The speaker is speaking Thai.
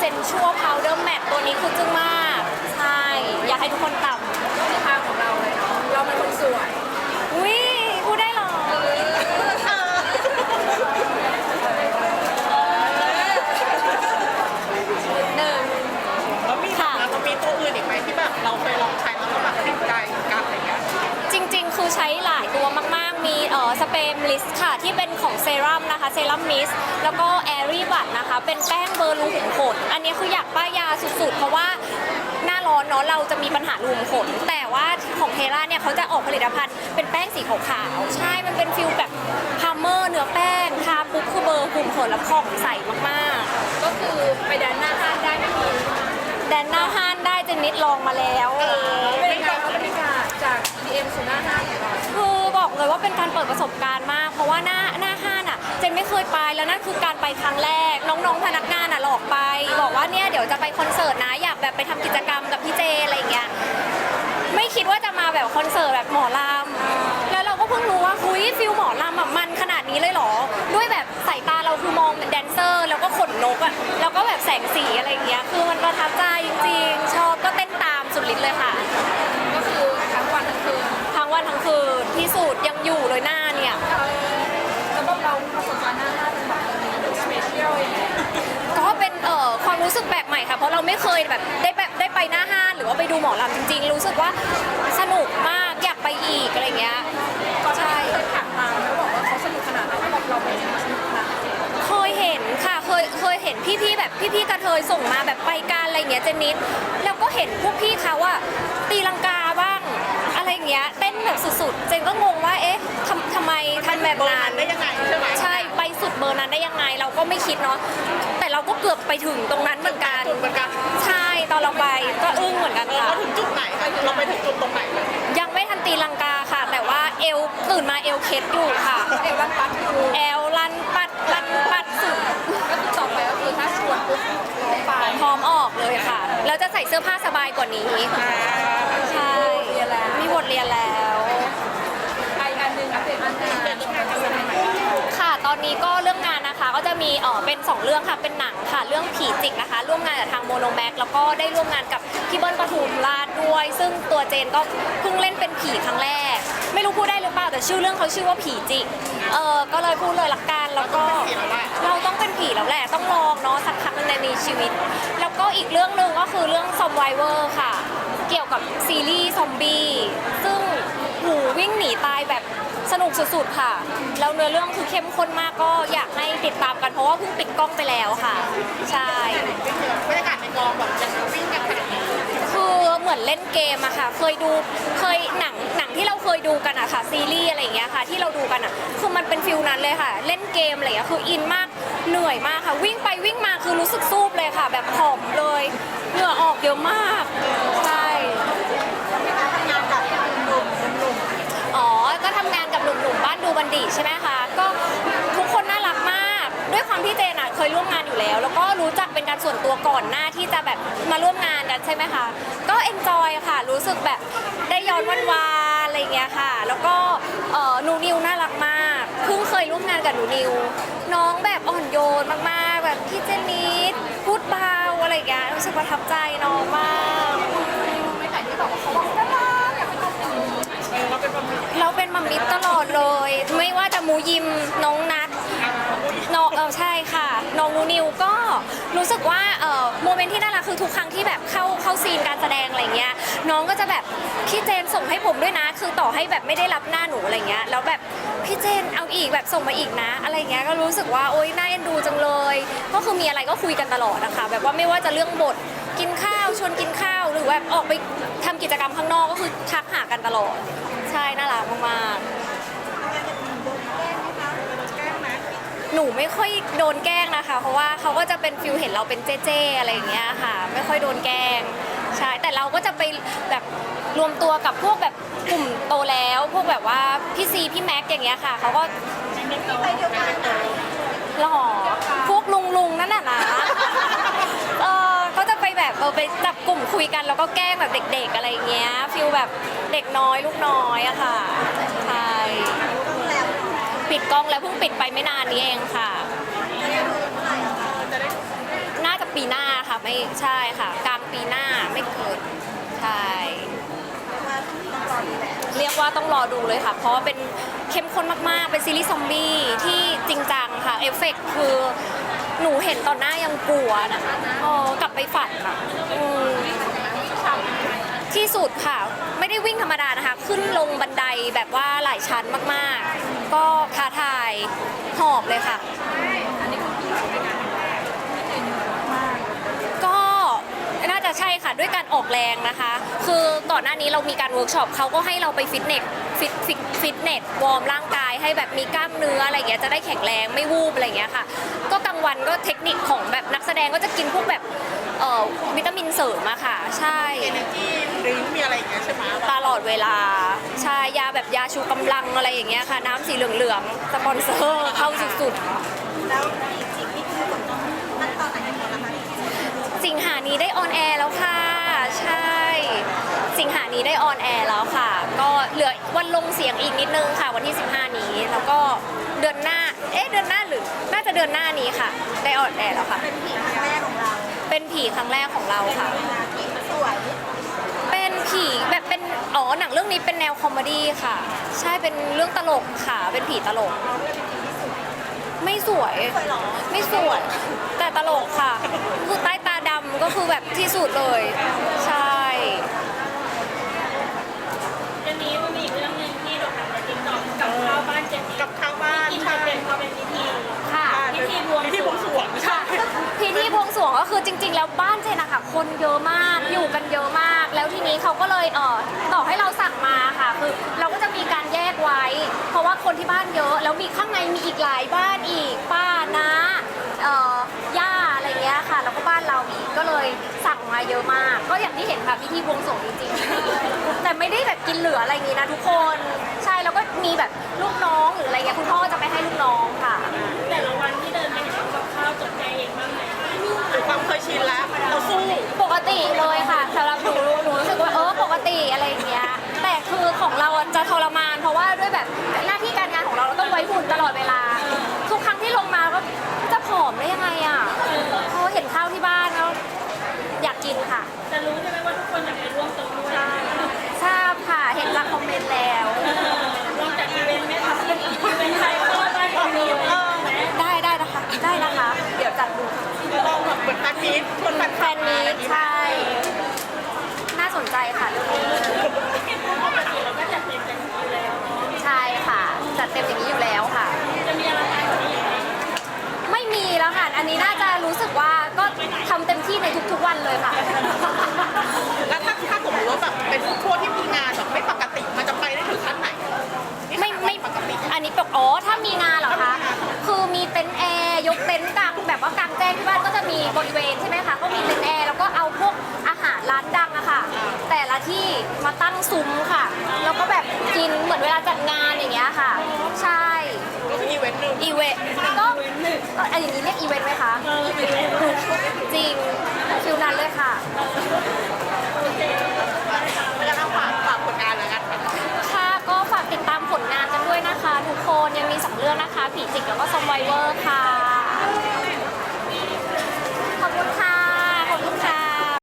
Sensual Powder Matte ตัวนี้คือจึ้งมาก ใช่ อยากให้ทุกคนตามก็คือทางของเราเลยเนาะเราเป็นคนสวยอุ้ยพูดได้เหรอหนึ่งแล้วมีแบบแล้วมีตัวอื่นอีกไหมที่แบบเราเคยลองใช้แล้วก็แบบติดใจกันอะไรเงี้ยจริงๆ คือใช้หลายตัวมากๆมี เอ่อสเปรย์ลิสค่ะ ที่เป็นของเซรั่มนะคะเซรั่มมิสแล้วก็แอรี่บัตนะคะ เป็นแป้งเบอร์รูขุมขนอันนี้คืออยากป้ายยาสุดๆ เพราะว่าหน้าร้อนเนาะเราจะมีปัญหารูขุมขนแต่ว่าของเทราเนี่ยเขาจะออกผลิตภัณฑ์เป็นแป้งสีขาวๆใช่มันเป็นฟิลแบบพาร์เมอร์เนื้อแป้งทาปุ๊บคือเบอร์ขุมขนแล้วผ่องใสมากๆ ก็คือไปแดนหน้าห้างได้ไม่มีแดนหน้าห้านได้เจนนิดลองมาแล้วเป็นการบรรยากาศจาก DM สู่หน้าห้างของเราคือบอก เลยว่าเป็นการเปิดประสบการณ์มาก เพราะว่าหน้าหน้าห้านอะเจนไม่เคยไปแล้วนั่นคือการไปครั้งแรก น้องๆพนักงานอะหลอกไป บอกว่าเนี่ยเดี๋ยวจะไปคอนเสิร์ตนะอยากแบบไปทำกิจกรรมกับพี่เจอะไรอย่างเงี้ยไม่คิดว่าจะมาแบบคอนเสิร์ตแบบหมอลำแล้วเราก็เพิ่งรู้ว่าคุยฟิลหมอลำอะมันขนาดนี้เลยเหรอ ด้วยแบบสายตาเราคือมองแดนเซอร์ แล้วก็ขนนกอะแล้วก็แบบแสงสีอะไรอย่างเงี้ยคือมันประทับใจจริงๆชอบก็เต้นตามสุดฤทธิ์เลยค่ะ ไม่เคยแบบได้แบบได้ไปหน้าห้างหรือว่าไปดูหมอลำจริง ๆ รู้สึกว่าสนุกมากอยากไปอีกอะไรเงี้ยใช่เคยผ่ามมาแล้วบอกว่าเขาสนุกขนาดไหนเขาบอกเราไม่สนุกขนาดเคยเห็นค่ะเคยเคยเห็นพี่ๆแบบพี่ๆกระเทยส่งมาแบบไปการอะไรเงี้ยเจนนิดแล้วก็เห็นพวกพี่เขาว่าตีลังกา บ้างอะไรเงี้ยเต้นแบบสุดๆ เจนก็งงว่าเอ๊ะทำทำไมทำแบบเบอร์นั้นั้นนได้ยังไงใช่ไหมใช่ไปสุดเบอร์นั้นได้ยังไงเราก็ไม่คิดเนาะแต่เราก็เกือบไปถึงตรงนั้นเหมือนกัน จุดเหมือนกันใช่ตอนเราไปก็อึ้งเหมือนกันเราค่ะ ถึงจุดไหนคะเราไปถึงจุดตรงไหนเลยยังไม่ทันตีลังกาค่ะ แต่ว่าเอวตื่นมาเอวเคล็ดอยู่ค่ะ เอวันปัดอยู่เอวลันปัดลันปัดสุดก็คือต่อไปก็คือถ้าชวนปุ๊บร้องไปพร้อมออกเลยค่ะ แล้วจะใส่เสื้อผ้าสบายกว่านี้ใช่ เรียนแล้วมีบทเรียนแล้วไออันหนึ่งอัปเดตอันงานของการแสดงใหม่ค่ะ ตอนนี้ก็เรื่องงานนะคะ ก็จะมีเออเป็น2เรื่องค่ะ เป็นหนังค่ะ เรื่องผีจิกนะคะ ร่วมงานกับทางโมโนแบ็กแล้วก็ได้ร่วมงานกับพี่เบิ้ลปทุมราชด้วย ซึ่งตัวเจนก็เพิ่งเล่นเป็นผีครั้งแรก ไม่รู้พูดได้หรือเปล่า แต่ชื่อเรื่องเขาชื่อว่าผีจิก เออก็เลยพูดเลยละกัน แล้วก็ เราต้องเป็นผีแล้วแหละ ต้องลองเนาะสักครั้งหนึ่งในชีวิต แล้วก็อีกเรื่องหนึ่งก็คือเรื่องซอมไวเวอร์ค่ะ เกี่ยวกับซีรีส์ซอมบี้ ซึ่งหูวิ่งหนีตายแบบสนุกสุดๆค่ะ แล้วเนื้อเรื่องคือเข้มข้นมากก็อยากให้ติดตามกันเพราะว่าเพิ่งปิดกล้องไปแล้วค่ะ ใช่ บรรยากาศในกองแบบยังวิ่งกันขนาดไหนคือเหมือนเล่นเกมอะค่ะ เคยดูเคยหนังหนังที่เราเคยดูกันอะค่ะ ซีรีส์อะไรอย่างเงี้ยค่ะ ที่เราดูกันอะคือมันเป็นฟิลนั้นเลยค่ะ เล่นเกมอะไรอย่างเงี้ยคืออินมากเหนื่อยมากค่ะ วิ่งไปวิ่งมาคือรู้สึกซูบเลยค่ะ แบบผอมเลยเหงื่อออกเยอะมากใช่ อ๋อ ก็ทำงานกับห นุ่มๆบ้านดูบันดีใช่ไหมคะก็ทุกคนน่ารักมาก ด้วยความที่เจนอะเคยร่วมงานอยู่แล้ว แล้วก็รู้จักเป็นการส่วนตัวก่อนหน้าที่จะแบบมาร่วมงานกันใช่ไหมคะก็เอนจอยค่ะ รู้สึกแบบได้ย้อนวันวานอะไรอย่างเงี้ยค่ะ แล้วก็เอ่อหนูนิวน่ารักมากเพิ่งเคยร่วมงานกับหนูนิว น้องแบบอ่อนโยนมากๆ แบบพี่เจนนิดพูดเบาอะไรอย่างเงี้ยรู้สึกประทับใจน้องมาก มัมมิตตลอดเลย ไม่ว่าจะมูยิมน้องนัดน้องเออใช่ค่ะ น้องนูนิวก็รู้สึกว่าเออโมเมนต์ที่น่ารักคือทุกครั้งที่แบบเข้าเข้าซีนการแสดงอะไรเงี้ยน้องก็จะแบบพี่เจนส่งให้ผมด้วยนะ คือต่อให้แบบไม่ได้รับหน้าหนูอะไรเงี้ยแล้วแบบพี่เจนเอาอีกแบบส่งมาอีกนะ อะไรเงี้ยก็รู้สึกว่าโอ๊ยน่าเอ็นดูจังเลย ก็คือมีอะไรก็คุยกันตลอดนะคะแบบว่าไม่ว่าจะเรื่องบทกินข้าวชวนกินข้าว แบบออกไปทำกิจกรรมข้างนอกก็คือทักหากันตลอด ใช่น่ารักมากๆ หนูไม่ค่อยโดนแกล้งนะคะ เพราะว่าเขาก็จะเป็นฟิลเห็นเราเป็นเจ๊ๆอะไรอย่างเงี้ยค่ะ ไม่ค่อยโดนแกล้งใช่แต่เราก็จะไปแบบรวมตัวกับพวกแบบกลุ่มโตแล้ว พวกแบบว่าพี่ซีพี่แม็กอย่างเงี้ยค่ะเขาก็หล่อพวกลุงลุงๆนั่นน่ะนะ เออก็จะไปแบบ เออไปจับกลุ่มคุยกันแล้วก็แกล้งแบบเด็ก ๆ อะไรอย่างเงี้ยฟิลแบบเด็กน้อยลูกน้อยอะค่ะใช่ปิดกล้องแล้วเพิ่งปิดไปไม่นานนี้เองค่ะ น่าจะปีหน้าค่ะไม่ใช่ค่ะ กลางปีหน้าไม่เกินใช่ เรียกว่าต้องรอดูเลยค่ะ เพราะเป็นเข้มข้นมากๆ เป็นซีรีส์ซอมบี้ที่จริงจังค่ะ เอฟเฟกต์คือหนูเห็นตอนหน้ายังกลัวนะคะเออกลับไปฝันอะอืมที่สุดค่ะ ไม่ได้วิ่งธรรมดานะคะ ขึ้นลงบันไดแบบว่าหลายชั้นมากๆ ก็ท้าทายหอบเลยค่ะ ก็น่าจะ ใช่ค่ะด้วยการออกแรงนะคะ คือก่อนหน้านี้เรามีการเวิร์กช็อปเขาก็ให้เราไปฟิตเนสฟิตฟิตฟิตเนสวอร์มร่างกายให้แบบมีกล้ามเนื้ออะไรอย่างเงี้ยจะได้แข็งแรงไม่วูบอะไรอย่างเงี้ยค่ะ ก็กลางวันก็เทคนิคของแบบนักแสดงก็จะกินพวกแบบเอ่อวิตามินเสริมอะค่ะ ใช่เอเนจีดริงมีอะไรอย่างเงี้ยใช่ไหมตลอดเวลาใช่ยาแบบยาชูกำลังอะไรอย่างเงี้ยค่ะ น้ำสีเหลืองๆสปอนเซอร์เข้าสุดๆแล้ว ลงเสียงอีกนิดนึงค่ะวันที่ 15 นี้ แล้วก็เดือนหน้า เอ๊ะเดือนหน้าหรือ น่าจะเดือนหน้านี้ค่ะ ได้ออนแอร์แล้วค่ะ เป็นผีครั้งแรกของเรา เป็นผีครั้งแรกของเราค่ะ ผีสวย เป็นผีแบบเป็น อ๋อ หนังเรื่องนี้เป็นแนวคอมเมดี้ค่ะ ใช่ เป็นเรื่องตลกค่ะ เป็นผีตลก ไม่สวยสวยเหรอไม่สวย แต่ตลกค่ะ คือใต้ตาดำก็คือแบบที่สุดเลย ใช่ จะนี้มันมีอีกเรื่องหนึ่งที่โด่งดังในติ๊กต็อกกับข้าวบ้านเจ็ด กับข้าวบ้าน กิน ใช่ จะเป็นพอเป็นพิธี ค่ะ พิธีบวง พิธีบวงสรวงใช่ พิธีบวงสรวงก็คือจริง ๆ แล้วบ้านเจนอะค่ะคนเยอะมากอยู่กันเยอะมาก แล้วทีนี้เขาก็เลยเออต่อให้เราสั่งมาค่ะคือเราก็จะมีการแยกไว้ เพราะว่าคนที่บ้านเยอะ แล้วมีข้างในมีอีกหลายบ้านอีกป้านะเอ่อย่าอะไรเงี้ยค่ะ แล้วก็บ้านเราอีกก็เลยสั่งมาเยอะมาก ก็อย่างที่เห็นค่ะพิธีบวงสรวงจริงๆ แต่ไม่ได้แบบกินเหลืออะไรอย่างนี้นะทุกคน ใช่แล้วก็มีแบบลูกน้องหรืออะไรเงี้ยคุณพ่อจะไม่ให้ ติเลยค่ะสำหรับหนูหนูรู้สึกว่าเออปกติอะไรอย่างเงี้ยแต่คือของเราอะจะทรมาน เพราะว่าด้วยแบบหน้าที่การงานของเราเราต้องไว้หุ่นตลอดเวลา ทุกครั้งที่ลงมาก็จะผอมได้ยังไงอะเพราะเห็นข้าวที่บ้านแล้วอยากกินค่ะ จะรู้ใช่ไหมว่าทุกคนอยากไปร่วมตรงด้วย ทราบค่ะเห็นจากคอมเมนต์แล้ว ลองจัดอีเวนต์ไหมคะอีเวนต์ไทยก็ได้ดีไหม ได้ได้นะคะได้นะคะ เดี๋ยวจัดดู เราแบบเห มือนแฟนมีตชวนแฟนแฟนมีตใช่ น่าสนใจค่ะเรื่องนี้ปกติเราก็จัดเต็มกันอยู่แล้วเนาะใช่ค่ะ จัดเต็มอย่างนี้อยู่แล้วค่ะจะมีอะไรกว่านี้ไหมไม่มีแล้วค่ะ อันนี้น่าจะรู้สึกว่าก็ทำเต็มที่ในทุกๆวันเลยค่ะ แล้วถ้าถ้าสมมติว่าแบบเป็นช่วงที่มีงานแบบไม่ปกติมันจะไปได้ถึงขั้นไหนไม่ไม่ปกติ อันนี้ปกอ๋อถ้ามีงานเหรอคะ คือมีเต็นท์แอร์ยกเต็นท์กลางแบบว่ากลางแจ้งที่บ้านก็จะ มีบริเวณใช่ไหมคะ ก็มีเต็นท์แอร์แล้วก็เอาพวกอาหารร้านดังอะค่ะ แต่ละที่มาตั้งซุ้มค่ะ แล้วก็แบบกินเหมือนเวลาจัดงานอย่างเงี้ยค่ะ ใช่ก็คืออีเวนต์หนึ่งอีเวนต์ก็ก็อันอย่างนี้เรียกอีเวนต์ไหมคะ จริงฟิลนั้นเลยค่ะ แล้วก็ฝากฝากผลงานแล้วกันค่ะค่ะก็ฝากติดตามผลงานกันด้วยนะคะ ทุกคนยังมีสองเรื่องนะคะ ผีจิกแล้วก็ซอมไวเวอร์ค่ะ